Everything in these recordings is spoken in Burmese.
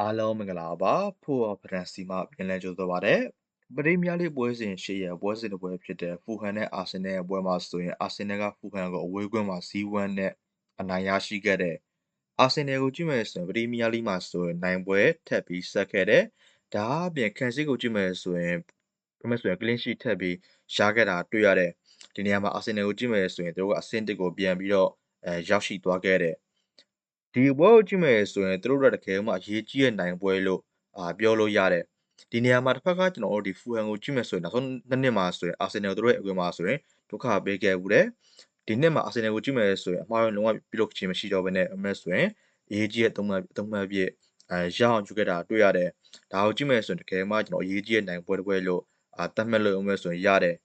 အားလုံးမင်္ဂလာပါဖို့ဖရန်စီမှပြန်လည်ကြိုဆိုပါရစေပရိမီယာလိပွဲစဉ်ရှေ့ရပွဲစဉ်တစ်ပွဲဖြစ်တဲ့ဖူဟန်နဲ့အာဆင်နယ်ရဲ့ပွဲမှာဆိုရင်အာဆင်နယ်ကဖူဟန်ကိုအဝေးကွင်းမှာဇီးဝမ်းနဲ့အနိုင်ရရှိခဲ့တဲ့အာဆင်နယ်ကိုကြည့်မယ်ဆိုရင်ပရိမီယာလိမှာဆိုရင်နိုင်ပွဲထပ်ပြီးဆက်ခဲ့တဲ့ဒါအပြင်ကန်စစ်ကိုကြည့်မယ်ဆိုရင်ပြမယ်ဆိုရင်ကလင်းရှိထပ်ပြီးရှားခဲ့တာတွေ့ရတဲ့ဒီနေရာမှာအာဆင်နယ်ကိုကြည့်မယ်ဆိုရင်တို့ကအဆင့်တစ်ကိုပြန်ပြီးတော့အဲရောက်ရှိသွားခဲ့တဲ့ ဒီပွဲကိုကြည့်မယ်ဆိုရင်သူတို့တို့တကယ်မှအရေးကြီးတဲ့နိုင်ပွဲလို့အာပြောလို့ရတယ်ဒီနေရာမှာတစ်ဖက်ကကျွန်တော်တို့ဒီဖူဟန်ကိုကြည့်မယ်ဆိုရင်နောက်ဆုံးနှစ်နှစ်မှာဆိုရင်အာဆင်နယ်တို့ရဲ့အကွင်းမှာဆိုရင်ဒုက္ခပေးခဲ့ဘူးတယ်ဒီနှစ်မှာအာဆင်နယ်ကိုကြည့်မယ်ဆိုရင်အမှားရောလုံးဝပြုလုပ်ခြင်းမရှိတော့ဘဲနဲ့အမဲဆိုရင်အရေးကြီးတဲ့သုံးမှတ်သုံးမှတ်ပြည့်အဲရအောင်ယူခဲ့တာတွေ့ရတယ်ဒါကိုကြည့်မယ်ဆိုရင်တကယ်မှကျွန်တော်အရေးကြီးတဲ့နိုင်ပွဲတစ်ပွဲလို့အာသတ်မှတ်လို့အမဲဆိုရင်ရတယ်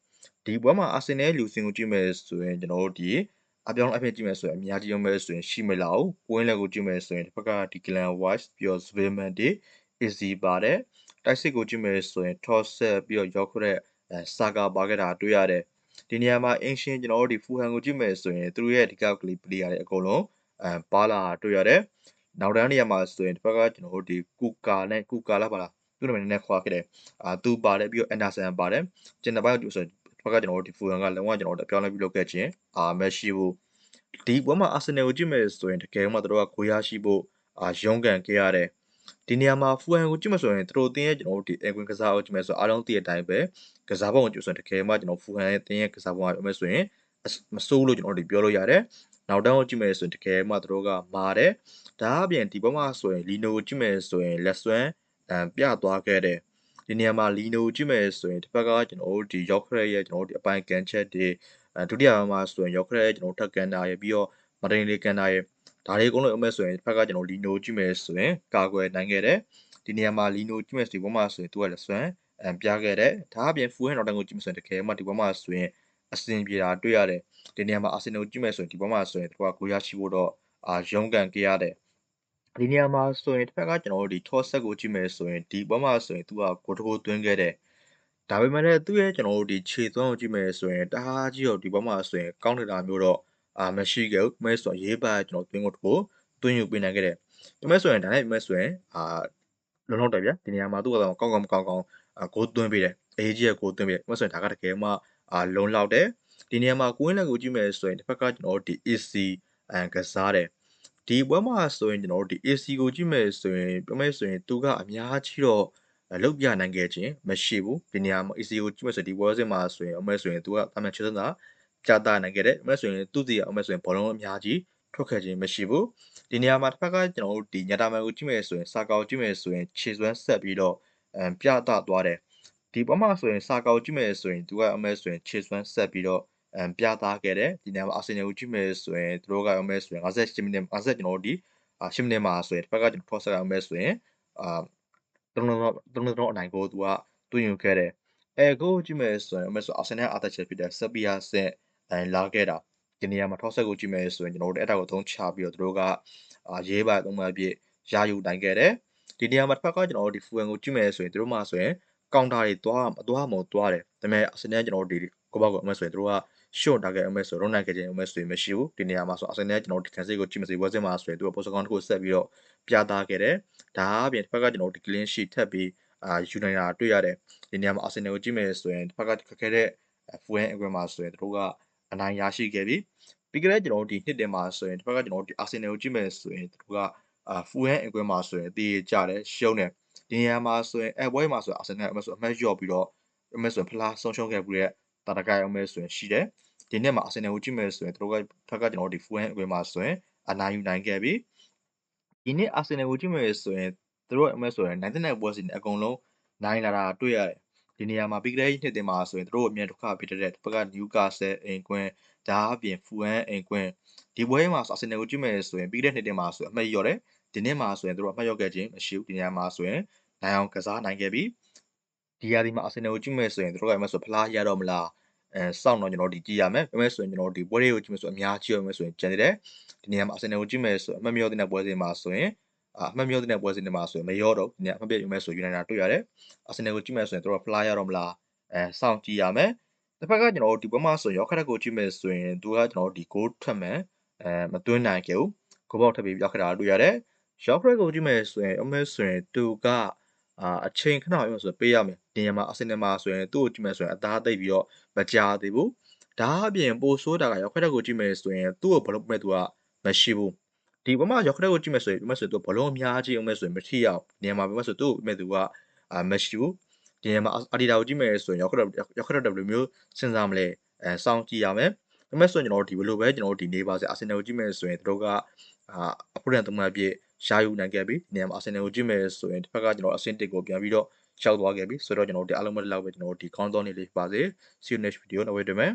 ဒီပွဲမှာအာဆင်နယ်လူစင်ကိုကြည့်မယ်ဆိုရင်ကျွန်တော်တို့ဒီ အပြောင်းအဖြစ်ကြည့်မယ်ဆိုရင်အများကြီးရောမဲဆိုရင်ရှိမလားကိုဝင်းလက်ကိုကြည့်မယ်ဆိုရင်တစ်ဖက်ကဒီ Glen Wise ပြီးတော့ Zverev တွေ Easy ပါတယ်တိုက်စစ်ကိုကြည့်မယ်ဆိုရင် Tossel ပြီးတော့ Yorkret အဲ Saga ပါခဲ့တာတွေ့ရတယ်ဒီနေရာမှာအင်ရှင်ကျွန်တော်တို့ဒီ Fulham ကိုကြည့်မယ်ဆိုရင်သူတို့ရဲ့ဒီကောက်ကလေး player တွေအကုန်လုံးအဲပါလာတွေ့ရတယ်နောက်တန်းနေရာမှာဆိုရင်တစ်ဖက်ကကျွန်တော်တို့ဒီကူကာနဲ့ကူကာလာပါလားသူ့နာမည်နည်းနည်းခွာခဲ့တယ်အာသူပါတယ်ပြီးတော့ Anderson ပါတယ်ကျန်တဲ့ဘက်ကဆိုရင် ဘက်ကကျွန်တော်တို့ဒီ Fulham ကလုံးဝကျွန်တော်တို့အပြောင်းလဲပြုလုပ်ခဲ့ခြင်းအာမရှိဘူးဒီပွဲမှာ Arsenal ကိုကြည့်မယ်ဆိုရင်တကယ်မှတို့ကကိုရရှိဖို့အာရုန်းကန်ခဲ့ရတယ်ဒီနေရာမှာ Fulham ကိုကြည့်မယ်ဆိုရင်တို့အတင်းရဲ့ကျွန်တော်တို့ဒီ Equin ကစားအောင်ကြည့်မယ်ဆိုအားလုံးသိတဲ့အတိုင်းပဲကစားပုံကိုကြည့်ဆိုရင်တကယ်မှကျွန်တော် Fulham ရဲ့တင်းရဲ့ကစားပုံကပြောမယ်ဆိုရင်မစိုးလို့ကျွန်တော်တို့ပြောလို့ရတယ်နောက်တန်းကိုကြည့်မယ်ဆိုရင်တကယ်မှတို့ကမာတယ်ဒါအပြင်ဒီဘက်မှာဆိုရင်လီနိုကိုကြည့်မယ်ဆိုရင်လက်စွမ်းအမ်ပြသွားခဲ့တယ် ဒီနေရာမှာလီနိုကြည့်မယ်ဆိုရင်တစ်ဖက်ကကျွန်တော်တို့ဒီ York ရဲ့ကျွန်တော်တို့ဒီအပိုင်းကန်ချက်တွေအဲဒုတိယမှာဆိုရင် York ရဲ့ကျွန်တော်ထက်ကန်တာရပြီးတော့မတင်လေးကန်တာရဒါတွေအကုန်လုံးအမဲ့ဆိုရင်တစ်ဖက်ကကျွန်တော်လီနိုကြည့်မယ်ဆိုရင်ကာကွယ်နိုင်ခဲ့တယ်ဒီနေရာမှာလီနိုကြည့်မယ်ဆိုဒီဘက်မှာဆိုရင်သူကလက်စွမ်းအမ်ပြခဲ့တယ်ဒါအပြင်ဖူဟန်နောက်တန်းကိုကြည့်မယ်ဆိုရင်တကယ်မှဒီဘက်မှာဆိုရင်အစင်ပြေတာတွေ့ရတယ်ဒီနေရာမှာအာဆင်နယ်ကြည့်မယ်ဆိုရင်ဒီဘက်မှာဆိုရင်သူကကိုရရှိဖို့တော့အာရုန်းကန်ခဲ့ရတယ် ဒီနေရာမှာဆိုရင်တစ်ဖက်ကကျွန်တော်တို့ဒီ toss set ကိုကြည့်မယ်ဆိုရင်ဒီဘက်မှာဆိုရင်သူကကိုတကိုသွင်းခဲ့တယ်ဒါပေမဲ့လည်းသူ့ရဲ့ကျွန်တော်တို့ဒီခြေသွမ်းကိုကြည့်မယ်ဆိုရင်တအားကြီးတော့ဒီဘက်မှာဆိုရင်ကောင်းနေတာမျိုးတော့အာမရှိခဲ့ဘူးမဲဆိုရင်ရေးပါကျွန်တော်သွင်းကိုတကိုသွင်းယူပေးနိုင်ခဲ့တယ်ဒီမဲ့ဆိုရင်ဒါနဲ့ဒီမဲ့ဆိုရင်အာလုံလောက်တယ်ဗျဒီနေရာမှာသူ့ကတော့ကောင်းကောင်းကောင်းကောင်းဂိုးသွင်းပေးတယ်အရေးကြီးရဲ့ဂိုးသွင်းပေးတယ်ဒီမဲ့ဆိုရင်ဒါကတကယ်မှအာလုံလောက်တယ်ဒီနေရာမှာကိုင်းလက်ကိုကြည့်မယ်ဆိုရင်တစ်ဖက်ကကျွန်တော်တို့ဒီ AC အန်ကစားတယ် ဒီပွဲမှာဆိုရင်ကျွန်တော်တို့ဒီ AC ကိုကြည့်မယ်ဆိုရင်ပြောမယ်ဆိုရင်သူကအများကြီးတော့လုတ်ပြနိုင်ခဲ့ခြင်းမရှိဘူးဒီနေရာမှာ AC ကိုကြည့်မယ်ဆိုဒီပွဲစဉ်မှာဆိုရင်အမဲဆိုရင်သူကအမှန်ချစ်တာကြာတာနိုင်ခဲ့တယ်အမဲဆိုရင်သူ့စီကအမဲဆိုရင်ဘောလုံးအများကြီးထွက်ခဲ့ခြင်းမရှိဘူးဒီနေရာမှာတစ်ဖက်ကကျွန်တော်တို့ဒီညတာမန်ကိုကြည့်မယ်ဆိုရင်စာကောက်ကြည့်မယ်ဆိုရင်ခြေစွမ်းဆက်ပြီးတော့အမ်ပြတာသွားတယ်ဒီပွဲမှာဆိုရင်စာကောက်ကြည့်မယ်ဆိုရင်သူကအမဲဆိုရင်ခြေစွမ်းဆက်ပြီးတော့အမ် ပြသားခဲ့တယ်ဒီနေရာမှာအာဆင်နယ်ကိုကြည့်မယ်ဆိုရင်သူတို့ကရောမဲဆိုရင်58မိနစ်50ကျွန်တော်တို့ဒီအာ10မိနစ်မှာဆိုရင်တစ်ဖက်ကကျွန်တော် process ရောမဲဆိုရင်အာတုံးလုံးတုံးလုံးအနိုင်ကိုသူကတွင်းယူခဲ့တယ်အဲကိုကြည့်မယ်ဆိုရင်မဲဆိုအာဆင်နယ်အသက်ချက်ဖြစ်တဲ့ဆက်ပီယာဆင့်အဲလာခဲ့တာဒီနေရာမှာထောက်ဆက်ကိုကြည့်မယ်ဆိုရင်ကျွန်တော်တို့အဲ့ဒါကိုသုံးချပြီးတော့သူတို့ကအာရေးပါသုံးပါပြည့်ရယူနိုင်ခဲ့တယ်ဒီနေရာမှာတစ်ဖက်ကကျွန်တော်တို့ဒီ fuel ကိုကြည့်မယ်ဆိုရင်သူတို့မှဆိုရင်ကောင်တာတွေသွားမသွားမသွားတယ်ဒါပေမဲ့အာဆင်နယ်ကျွန်တော်တို့ဒီကိုဘောက်ကိုအမဲဆိုရင်သူတို့က short target အမဲဆိုရုံးနိုင်ခဲ့ခြင်းအမဲဆိုရင်မရှိဘူးဒီနေရာမှာဆိုအာဆင်နယ်ကျွန်တော်ဒီကန်စစ်ကိုကြည့်မစီဝက်စင်မှာဆိုရင်သူကပိုစကောင်တစ်ခုဆက်ပြီးတော့ပြသခဲ့တယ်ဒါအပြင်တစ်ဖက်ကကျွန်တော်ဒီ clean sheet ထပ်ပြီးအာယူနိုင်တာတွေ့ရတယ်ဒီနေရာမှာအာဆင်နယ်ကိုကြည့်မယ်ဆိုရင်တစ်ဖက်ကခက်ခဲတဲ့ full အကွင်းမှာဆိုရင်သူတို့ကအနိုင်ရရှိခဲ့ပြီပြီးကြတဲ့ကျွန်တော်တို့ဒီနှစ်တင်မှာဆိုရင်တစ်ဖက်ကကျွန်တော်တို့ဒီအာဆင်နယ်ကိုကြည့်မယ်ဆိုရင်သူတို့ကအာ full အကွင်းမှာဆိုရင်တည်ကြတယ်ရှုံးတယ်ဒီနေရာမှာဆိုရင်အဲဘွဲမှာဆိုရင်အာဆင်နယ်အမဲဆိုအမဲရော့ပြီးတော့အမဲဆိုဖလားဆုံးရှုံးခဲ့ပြီးတဲ့ တာတကိုင်အမဲဆိုရင်ရှိတယ်ဒီနှစ်မှာအာဆင်နယ်ကိုကြည့်မယ်ဆိုရင်သူတို့ကဖက်ကကျွန်တော်တို့ဒီ full အကွင်းမှာဆိုရင်အနိုင်ယူနိုင်ခဲ့ပြီဒီနှစ်အာဆင်နယ်ကိုကြည့်မယ်ဆိုရင်သူတို့အမဲဆိုရင်နိုင်တဲ့ပွဲစဉ်အကုန်လုံးနိုင်လာတာတွေ့ရတယ်ဒီနေရာမှာပြီးကြတဲ့နှစ်တင်မှာဆိုရင်တို့အမြင်ဒုက္ခဖြစ်တဲ့ဘက်ကနျူကာဆယ်အိမ်ကွင်းဒါအပြင်ဖူဟန်အိမ်ကွင်းဒီပွဲမှာဆိုအာဆင်နယ်ကိုကြည့်မယ်ဆိုရင်ပြီးတဲ့နှစ်တင်မှာဆိုအမှတ်ရော့တယ်ဒီနှစ်မှာဆိုရင်တို့အမှတ်ရော့ခဲ့ခြင်းမရှိဘူးဒီနေရာမှာဆိုရင်နိုင်အောင်ကစားနိုင်ခဲ့ပြီ ဒီရာဒီမှာအာဆင်နယ်ကိုကြည့်မယ်ဆိုရင်တို့ကမှဆိုဖလားရတော့မလားအဲစောင့်တော့ကျွန်တော်ဒီကြည့်ရမယ်ဒါပေမဲ့ဆိုရင်ကျွန်တော်ဒီပွဲတွေကိုကြည့်မယ်ဆိုအများကြီးရမယ်ဆိုရင်ကျန်နေတယ်ဒီနေရာမှာအာဆင်နယ်ကိုကြည့်မယ်ဆိုအမှတ်မျိုးတဲ့ပွဲစဉ်မှာဆိုရင်အမှတ်မျိုးတဲ့ပွဲစဉ်တွေမှာဆိုရင်မရောတော့ဒီနေရာအမှတ်ပြည့်ယူမယ်ဆိုယူနိုင်တာတွေ့ရတယ်အာဆင်နယ်ကိုကြည့်မယ်ဆိုရင်တို့ကဖလားရတော့မလားအဲစောင့်ကြည့်ရမယ်တစ်ဖက်ကကျွန်တော်တို့ဒီပွဲမှာဆိုရင်ရောက်ခက်ကိုကြည့်မယ်ဆိုရင်သူကကျွန်တော်တို့ဒီ goal ထွက်မယ်အဲမသွင်းနိုင်ခဲ့ဘူးဂိုးပေါက်ထပ်ပြီးရောက်ခက်တာတွေ့ရတယ်ရောက်ခရက်ကိုကြည့်မယ်ဆိုရင်အမဲဆိုရင်သူက အာအချိန်ခဏပြောဆိုပေးရမယ်ဒီနေရာမှာအာဆင်နယ်မှာဆိုရင်သူ့ကိုကြည့်မယ်ဆိုရင်အသားသိပ်ပြီးတော့မကြာသေးဘူးဒါအပြင်ပိုဆိုးတာကရောက်ခရက်ကိုကြည့်မယ်ဆိုရင်သူ့ကိုဘလုံးမဲ့သူကမရှိဘူးဒီဘက်မှာရောက်ခရက်ကိုကြည့်မယ်ဆိုရင်ဒီမှာဆိုသူဘလုံးအများကြီးအောင်မဲ့ဆိုရင်မထိရအောင်နေရာမှာဘက်မှာဆိုသူ့ကိုမဲ့သူကအာမရှိဘူးဒီနေရာမှာအာဒီတာကိုကြည့်မယ်ဆိုရင်ရောက်ခရက်ရောက်ခရက်ဘယ်လိုမျိုးစဉ်းစားမလဲအဲစောင့်ကြည့်ရမယ်ဒါမဲ့ဆိုရင်ကျွန်တော်တို့ဒီဘယ်လိုပဲကျွန်တော်တို့ဒီနေပါစေအာဆင်နယ်ကိုကြည့်မယ်ဆိုရင်သူတို့ကအာအပူရန်သုံးမှပြည့် ရှာယူနိုင်ခဲ့ပြီဒီနေရာမှာအာဆင်နယ်ကိုကြည့်မယ်ဆိုရင်တစ်ဖက်ကကျွန်တော်အဆင့်1ကိုပြန်ပြီးတော့ရှောက်သွားခဲ့ပြီဆိုတော့ကျွန်တော်တို့ဒီအားလုံးပဲလောက်ပဲကျွန်တော်တို့ဒီကောင်းသောနေ့လေးပါစေ see you next video နောက်ဝေးတွေ့မယ်